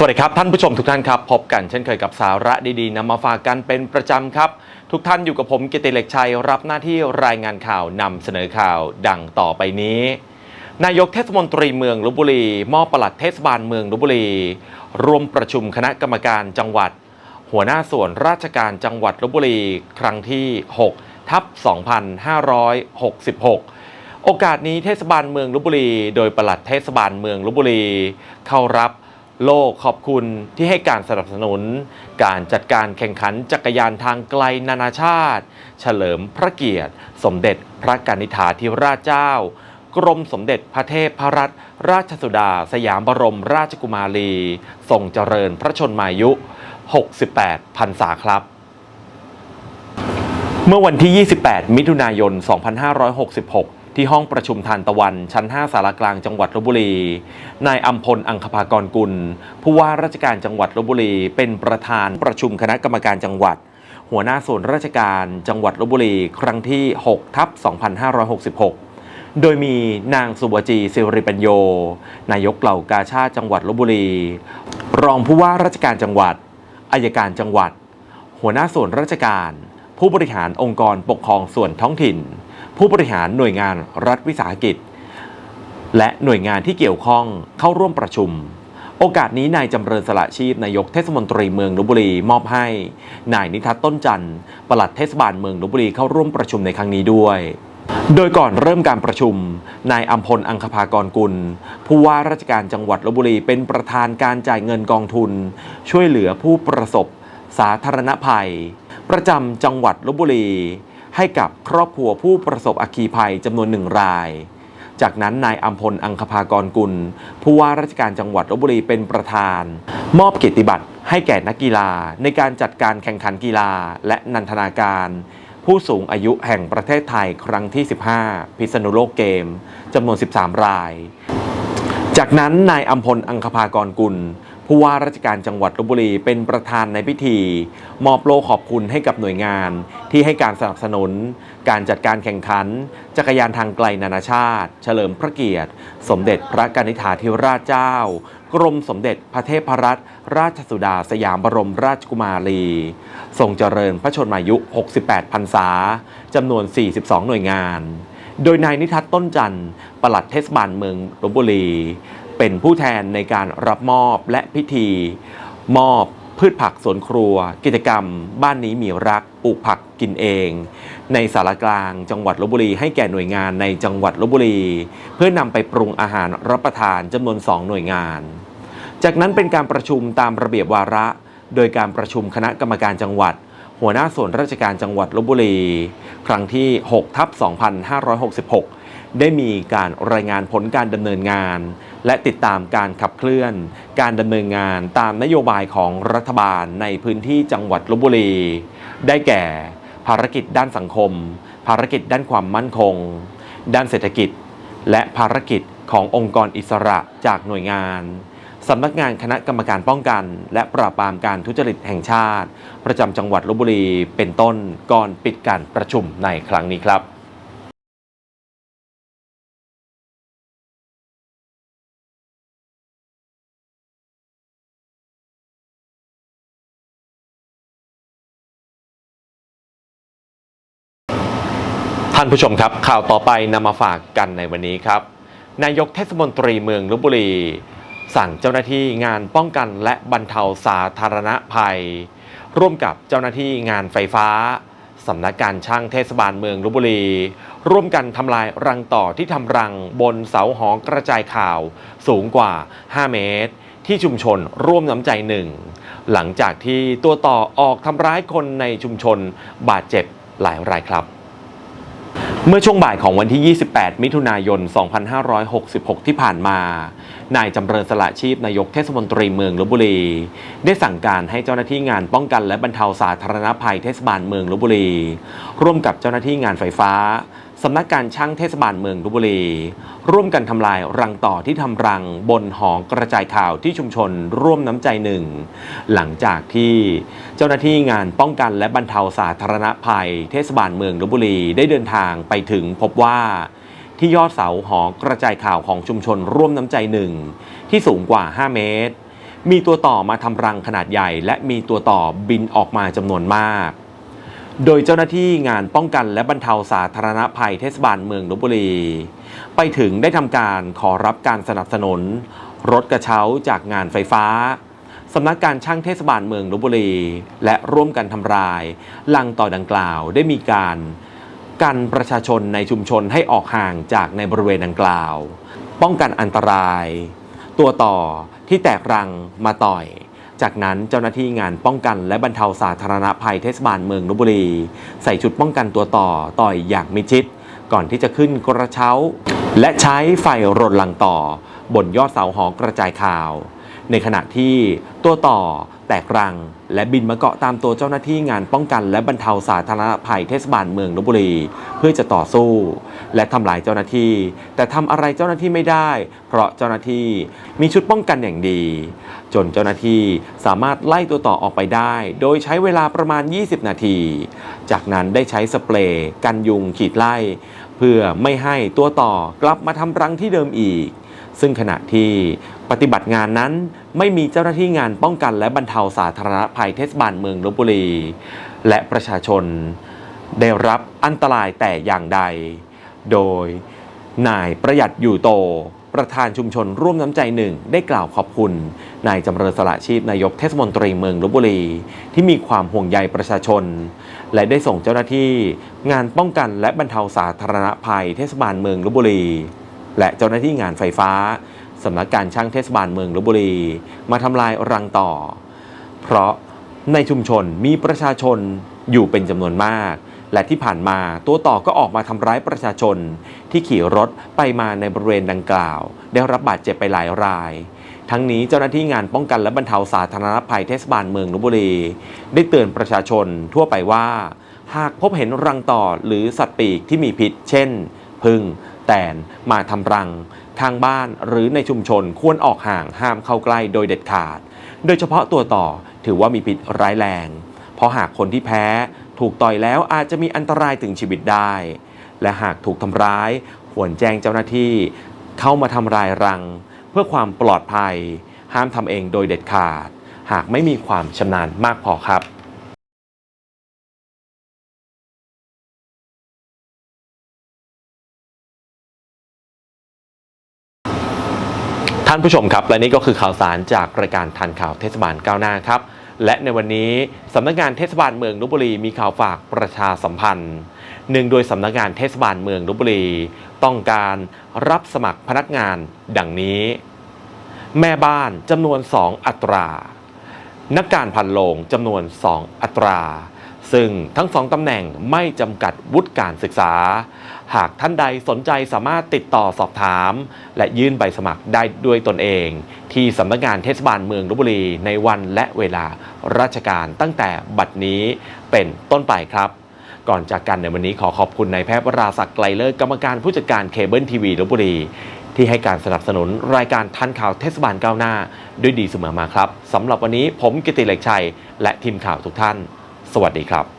สวัสดีครับ ท่านผู้ชมทุกท่านครับ พบกันเช่นเคยกับสาระดีๆนำมาฝากกันเป็นประจำครับ ทุกท่านอยู่กับผมกิติเหล็กชัย รับหน้าที่รายงานข่าวนำเสนอข่าวดังต่อไปนี้ นายกเทศมนตรีเมืองลบบุรี มอบปลัดเทศบาลเมืองลบบุรีร่วมประชุมคณะกรรมการจังหวัด หัวหน้าส่วนราชการจังหวัดลบบุรี ครั้งที่6ทับ2566โอกาสนี้เทศบาลเมืองลบบุรี โดยปลัดเทศบาลเมืองลบบุรี เข้ารับ โลกขอบคุณที่ให้การสนับสนุน การจัดการแข่งขันจักรยานทางไกลนานาชาติ เฉลิมพระเกียรติ สมเด็จพระกนิษฐาธิราชเจ้า กรมสมเด็จพระเทพพรัตนราชสุดา สยามบรมราชกุมารี ทรงเจริญพระชนมายุ 68พรรษาครับเมื่อวันที่ 28 มิถุนายน 2566 ที่ห้องประชุมทานตะวัน ชั้น 5 สารกลางจังหวัดลบบุรี นายอัมพลอังคภากรกุล ผู้ว่าราชการจังหวัดลบบุรี เป็นประธานประชุมคณะกรรมการจังหวัด หัวหน้าส่วนราชการจังหวัดลบบุรี ครั้งที่ 6 ทับ 2566โดยมีนางสุวจีสิริปัญโย นายกเหล่ากาชาติจังหวัดลบบุรี รองผู้ว่าราชการจังหวัด อายการจังหวัด หัวหน้าส่วนราชการ ผู้บริหารองค์กรปกครองส่วนท้องถิ่น ผู้บริหารหน่วยงานรัฐวิสาหกิจ และหน่วยงานที่เกี่ยวข้องเข้าร่วมประชุม โอกาสนี้นายจำเริญสละชีพนายกเทศมนตรีเมืองลบบุรีมอบให้ นายนิทัศต้นจันทร์ปลัดเทศบาลเมืองลบบุรีเข้าร่วมประชุมในครั้งนี้ด้วยโดยก่อนเริ่มการประชุม นายอัมพลอังคภากรกุล ผู้ว่าราชการจังหวัดลบบุรีเป็นประธานการจ่ายเงินกองทุน ช่วยเหลือผู้ประสบสาธารณภัย ประจำจังหวัดลบบุรี ให้กับครอบครัวผู้ประสบอัคคีภัยจำนวนหนึ่งราย จากนั้นนายอัมพลอังคภากรกุล ผู้ว่าราชการจังหวัดลบบุรีเป็นประธาน มอบเกียรติบัตรให้แก่นักกีฬาในการจัดการแข่งขันกีฬาและนันทนาการ ผู้สูงอายุแห่งประเทศไทยครั้งที่ 15 พิษณุโลกเกมจำนวน 13 ราย จากนั้นนายอัมพลอังคภากรกุล ผู้ว่าราชการจังหวัดลบบุรีเป็นประธานในพิธี มอบโล่ขอบคุณให้กับหน่วยงาน ที่ให้การสนับสนุน การจัดการแข่งขัน จักรยานทางไกลนานาชาติ เฉลิมพระเกียรติ สมเด็จพระกนิษฐาธิราชเจ้า กรมสมเด็จพระเทพรัตนราชสุดาสยามบรมราชกุมารีทรงเจริญพระชนมายุ 68 พรรษาจำนวน 42 หน่วยงาน โดยนายนิทัศน์ต้นจันทร์ปลัดเทศบาลเมืองลบบุรี เป็นผู้แทนในการรับมอบและพิธี มอบพืชผักสวนครัว กิจกรรม บ้านนี้มีรักปลูกผักกินเอง ในสารกลางจังหวัดลบบุรีให้แก่หน่วยงานในจังหวัดลบบุรี เพื่อนำไปปรุงอาหารรับประทานจำนวน 2 หน่วยงาน จากนั้นเป็นการประชุมตามระเบียบวาระ โดยการประชุมคณะกรรมการจังหวัด หัวหน้าส่วนราชการจังหวัดลบบุรี ครั้งที่6ทับ2566 ได้มีการรายงานผลการดำเนินงาน และติดตามการขับเคลื่อน การดำเนินงานตามนโยบายของรัฐบาลในพื้นที่จังหวัดลบบุรี ได้แก่ ภารกิจด้านสังคม ภารกิจด้านความมั่นคง ด้านเศรษฐกิจ และภารกิจขององค์กรอิสระจากหน่วยงานสำนักงานคณะกรรมการป้องกัน และปราบปรามการทุจริตแห่งชาติ ประจำจังหวัดลบบุรีเป็นต้นก่อนปิดการประชุมในครั้งนี้ครับ ท่านผู้ชมครับ ข่าวต่อไปนำมาฝากกันในวันนี้ครับ นายกเทศมนตรีเมืองลบบุรี สั่งเจ้าหน้าที่งานป้องกันและบรรเทาสาธารณภัย ร่วมกับเจ้าหน้าที่งานไฟฟ้าสำนักการช่างเทศบาลเมืองลบบุรี ร่วมกันทำลายรังต่อที่ทำรังบนเสาหอกระจายข่าวสูงกว่า 5 เมตร ที่ชุมชนร่วมน้ำใจหนึ่ง หลังจากที่ตัวต่อออกทำร้ายคนในชุมชนบาดเจ็บหลายรายครับ เมื่อช่วงบ่ายของวันที่ 28 มิถุนายน 2566 ที่ผ่านมา นายจำเริญสละชีพนายกเทศมนตรีเมืองลบบุรี ได้สั่งการให้เจ้าหน้าที่งานป้องกันและบรรเทาสาธารณภัยเทศบาลเมืองลบบุรี ร่วมกับเจ้าหน้าที่งานไฟฟ้า สำนักการช่างเทศบาลเมืองลบบุรี ร่วมกันทำลายรังต่อที่ทำรังบนหอกระจายข่าวที่ชุมชนร่วมน้ำใจหนึ่ง หลังจากที่เจ้าหน้าที่งานป้องกันและบรรเทาสาธารณภัย เทศบาลเมืองลบบุรีได้เดินทางไปถึงพบว่าที่ยอดเสาหอกระจายข่าวของชุมชนร่วมน้ำใจหนึ่ง ที่สูงกว่า 5 เมตร มีตัวต่อมาทำรังขนาดใหญ่ และมีตัวต่อบินออกมาจำนวนมาก โดยเจ้าหน้าที่งานป้องกันและบรรเทาสาธารณภัยเทศบาลเมืองลบบุรี ไปถึงได้ทำการขอรับการสนับสนุน รถกระเช้าจากงานไฟฟ้าสำนักการช่างเทศบาลเมืองลบบุรี และร่วมกันทำลาย ลังต่อดังกล่าวได้มีการกันประชาชนในชุมชนให้ออกห่างจากในบริเวณดังกล่าว ป้องกันอันตราย ตัวต่อที่แตกรังมาต่อย จากนั้นเจ้าหน้าที่งานป้องกันและบรรเทาสาธารณภัยเทศบาลเมืองลบบุรี ใส่ชุดป้องกันตัวต่อต่อยอย่างมิดชิด ก่อนที่จะขึ้นกระเช้า และใช้ไฟรนลังต่อบนยอดเสาหอกระจายข่าว ในขณะที่ตัวต่อแตกรัง และบินมาเกาะตามตัวเจ้าหน้าที่งานป้องกัน และบรรเทาสาธารณภัยเทศบาลเมืองลบบุรี เพื่อจะต่อสู้ และทำลายเจ้าหน้าที่ แต่ทำอะไรเจ้าหน้าที่ไม่ได้ เพราะเจ้าหน้าที่มีชุดป้องกันอย่างดี จนเจ้าหน้าที่สามารถไล่ตัวต่อออกไปได้ โดยใช้เวลาประมาณ 20 นาที จากนั้นได้ใช้สเปรย์กันยุงขีดไล่ เพื่อไม่ให้ตัวต่อกลับมาทำรังที่เดิมอีก ซึ่งขณะที่ปฏิบัติงานนั้นไม่มีเจ้าหน้าที่งานป้องกันและบรรเทาสาธารณภัยเทศบาลเมืองลบบุรี และประชาชนได้รับอันตรายแต่อย่างใด โดยนายประหยัดอยู่โต ประธานชุมชนร่วมน้ำใจหนึ่งได้กล่าวขอบคุณนายจำเริญสละชีพนายกเทศมนตรีเมืองลบบุรี ที่มีความห่วงใยประชาชน และได้ส่งเจ้าหน้าที่งานป้องกันและบรรเทาสาธารณภัยเทศบาลเมืองลบบุรี และเจ้าหน้าที่งานไฟฟ้าสำนักการช่างเทศบาลเมืองลบบุรี มาทำลายรังต่อ เพราะในชุมชนมีประชาชนอยู่เป็นจำนวนมาก และที่ผ่านมาตัวต่อก็ออกมาทำร้ายประชาชน ที่ขี่รถไปมาในบริเวณดังกล่าว ได้รับบาดเจ็บไปหลายราย ทั้งนี้เจ้าหน้าที่งานป้องกันและบรรเทาสาธารณภัยเทศบาลเมืองลบบุรี ได้เตือนประชาชนทั่วไปว่า หากพบเห็นรังต่อหรือสัตว์ปีกที่มีพิษ เช่น พึ่ง แตนมาทำรัง ทางบ้านหรือในชุมชนควรออกห่างห้ามเข้าใกล้โดยเด็ดขาด โดยเฉพาะตัวต่อถือว่ามีพิษร้ายแรง เพราะหากคนที่แพ้ ถูกต่อยแล้วอาจจะมีอันตรายถึงชีวิตได้ และหากถูกทำร้าย ควรแจ้งเจ้าหน้าที่ เข้ามาทำลายรัง เพื่อความปลอดภัย ห้ามทำเองโดยเด็ดขาด หากไม่มีความชำนาญมากพอครับ ท่านผู้ชมครับ และนี่ก็คือข่าวสารจากรายการทันข่าวเทศบาลก้าวหน้าครับ และในวันนี้สำนักงานเทศบาลเมืองลบบุรีมีข่าวฝากประชาสัมพันธ์หนึ่งโดยสำนักงานเทศบาลเมืองลบบุรี ต้องการรับสมัครพนักงานดังนี้ แม่บ้านจำนวน 2 อัตรา นักการพันโลงจำนวน 2 อัตรา ซึ่งทั้งสองตำแหน่งไม่จำกัดวุฒิการศึกษา หากท่านใดสนใจสามารถติดต่อสอบถาม และยื่นใบสมัครได้ด้วยตนเอง ที่สำนักงานเทศบาลเมืองลบบุรีในวันและเวลาราชการตั้งแต่บัดนี้เป็นต้นไปครับก่อนจากกันในวันนี้ขอขอบคุณนายแพทย์วราศักดิ์ไกลเลิศกรรมการผู้จัดการเคเบิลทีวีลบบุรี ที่ให้การสนับสนุนรายการทันข่าวเทศบาลก้าวหน้า ด้วยดีเสมอมาครับสำหรับวันนี้ผมกิติเหล็กชัย และทีมข่าวทุกท่าน สวัสดีครับ